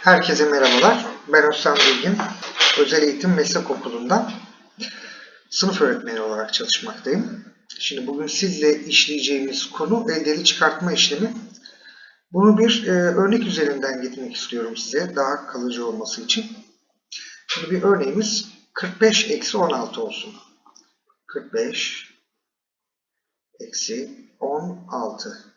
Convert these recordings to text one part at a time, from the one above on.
Herkese merhabalar. Ben Özlem Bilgin. Özel Eğitim Meslek Okulu'nda sınıf öğretmeni olarak çalışmaktayım. Şimdi bugün sizle işleyeceğimiz konu eldeli çıkartma işlemi. Bunu bir e, örnek üzerinden gitmek istiyorum size daha kalıcı olması için. Şimdi bir örneğimiz 45 eksi 16 olsun. 45 eksi 16.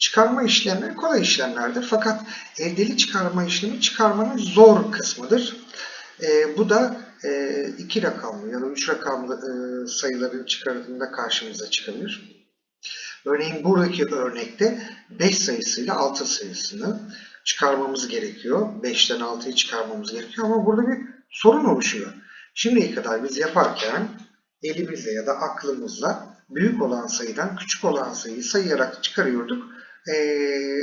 Çıkarma işlemleri kolay işlemlerdir. Fakat eldeli çıkarma işlemi çıkarmanın zor kısmıdır. E, bu da e, iki rakamlı ya da üç rakamlı e, sayıların çıkarıldığında karşımıza çıkabilir. Örneğin buradaki örnekte 5 sayısıyla 6 sayısını çıkarmamız gerekiyor. 5'ten 6'yı çıkarmamız gerekiyor ama burada bir sorun oluşuyor. Şimdiye kadar biz yaparken elimizle ya da aklımızla büyük olan sayıdan küçük olan sayıyı sayarak çıkarıyorduk. Ee,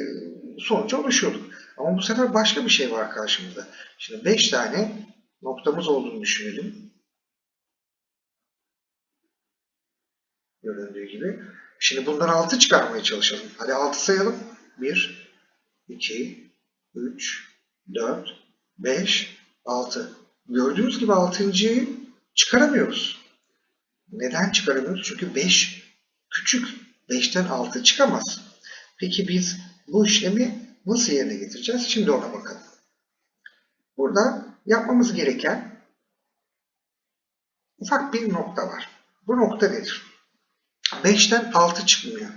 sonuca ulaşıyorduk. Ama bu sefer başka bir şey var karşımızda. Şimdi 5 tane noktamız olduğunu düşünelim. Göründüğü gibi. Şimdi bundan 6 çıkarmaya çalışalım. Hadi 6 sayalım. 1, 2, 3, 4, 5, 6. Gördüğünüz gibi 6.yı çıkaramıyoruz. Neden çıkaramıyoruz? Çünkü 5 küçük. 5'ten 6 çıkamaz. Peki biz bu işlemi nasıl yerine getireceğiz? Şimdi ona bakalım. Burada yapmamız gereken ufak bir nokta var. Bu nokta nedir? 5'ten 6 çıkmıyor.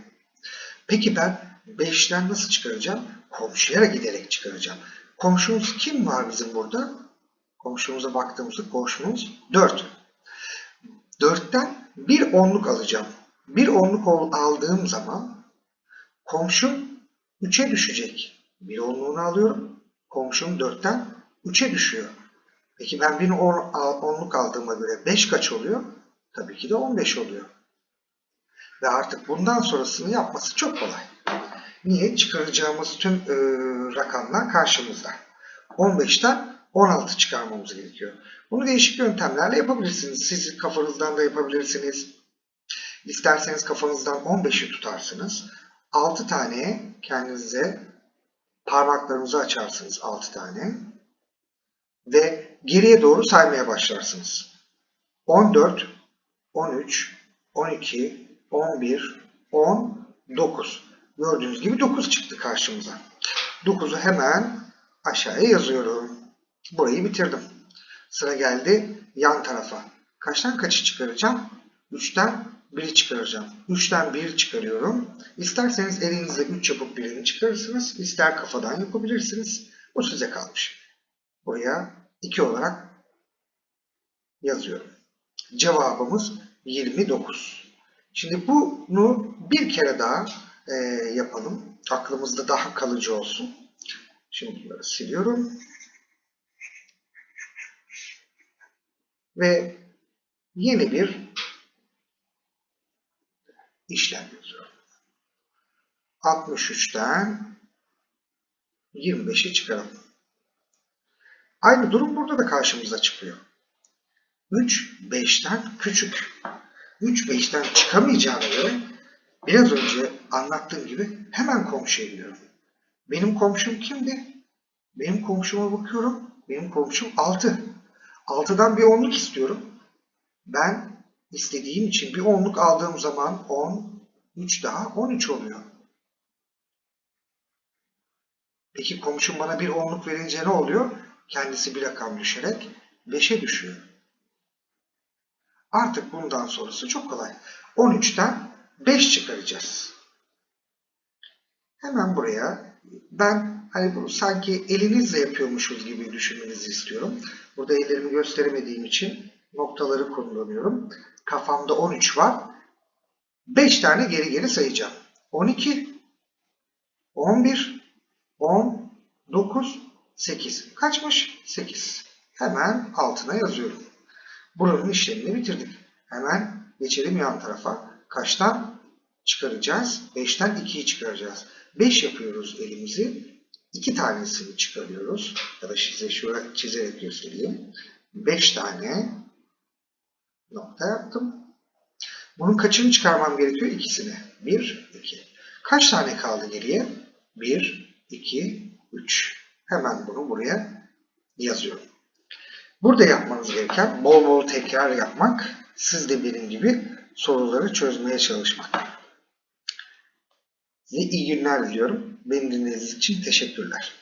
Peki ben 5'ten nasıl çıkaracağım? Komşuya giderek çıkaracağım. Komşumuz kim var bizim burada? Komşumuza baktığımızda komşumuz 4. 4'ten bir onluk alacağım. Bir onluk aldığım zaman komşum 3'e düşecek. Bir onluğunu alıyorum. Komşum 4'ten 3'e düşüyor. Peki ben bir onluk aldığıma göre 5 kaç oluyor? Tabii ki de 15 oluyor. Ve artık bundan sonrasını yapması çok kolay. Niye? Çıkaracağımız tüm e, rakamlar karşımızda. 15'ten 16 çıkarmamız gerekiyor. Bunu değişik yöntemlerle yapabilirsiniz. Siz kafanızdan da yapabilirsiniz. İsterseniz kafanızdan 15'i tutarsınız. 6 tane kendinize parmaklarınızı açarsınız 6 tane. Ve geriye doğru saymaya başlarsınız. 14, 13, 12, 11, 10, 9. Gördüğünüz gibi 9 çıktı karşımıza. 9'u hemen aşağıya yazıyorum. Burayı bitirdim. Sıra geldi yan tarafa. Kaçtan kaçı çıkaracağım? 3'ten 1'i çıkaracağım. 3'ten 1 çıkarıyorum. İsterseniz elinizle 3 yapıp birini çıkarırsınız. İster kafadan yapabilirsiniz. Bu size kalmış. Buraya 2 olarak yazıyorum. Cevabımız 29. Şimdi bunu bir kere daha e, yapalım. Aklımızda daha kalıcı olsun. Şimdi bunları siliyorum. Ve yeni bir işlem yazıyorum. 63'ten 25'i çıkaralım. Aynı durum burada da karşımıza çıkıyor. 3 5'ten küçük. 3 5'ten çıkamayacağına göre biraz önce anlattığım gibi hemen komşuya gidiyorum. Benim komşum kimdi? Benim komşuma bakıyorum. Benim komşum 6. 6'dan bir onluk istiyorum. Ben istediğim için bir onluk aldığım zaman 10, 3 daha 13 oluyor. Peki komşum bana bir onluk verince ne oluyor? Kendisi bir rakam düşerek 5'e düşüyor. Artık bundan sonrası çok kolay. 13'ten 5 çıkaracağız. Hemen buraya ben hani bunu sanki elinizle yapıyormuşuz gibi düşünmenizi istiyorum. Burada ellerimi gösteremediğim için noktaları kullanıyorum. Kafamda 13 var. 5 tane geri geri sayacağım. 12, 11, 10, 9, 8. Kaçmış? 8. Hemen altına yazıyorum. Buranın işlemini bitirdik. Hemen geçelim yan tarafa. Kaçtan çıkaracağız? 5'ten 2'yi çıkaracağız. 5 yapıyoruz elimizi. 2 tanesini çıkarıyoruz. Ya da size şöyle çizerek göstereyim. 5 tane nokta yaptım. Bunun kaçını çıkarmam gerekiyor? İkisini. 1, 2. Kaç tane kaldı geriye? 1, 2, 3. Hemen bunu buraya yazıyorum. Burada yapmanız gereken bol bol tekrar yapmak, siz de benim gibi soruları çözmeye çalışmak. Size iyi günler diliyorum. Beni dinlediğiniz için teşekkürler.